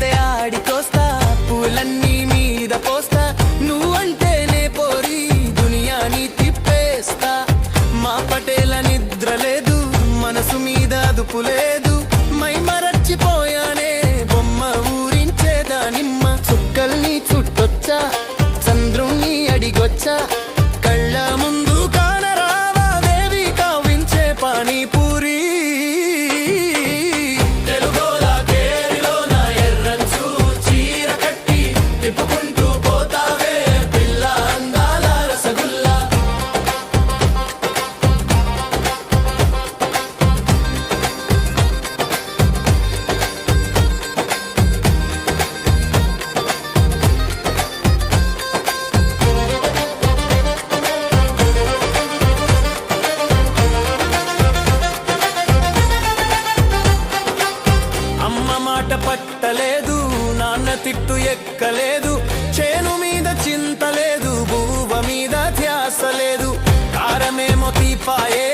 తే ఆడి కోస్తా పూలన్నీ మీద పోస్తా. నువ్వంటేనే పోరి దునియాని తిప్పేస్తా. మా పటేల నిద్ర లేదు మనసు మీద అదుపు లేదు. లేదు నాన్న తిట్టు ఎక్కలేదు చేను మీద చింతలేదు భూవ మీద ధ్యాస లేదు. కారమేమో తీపాయే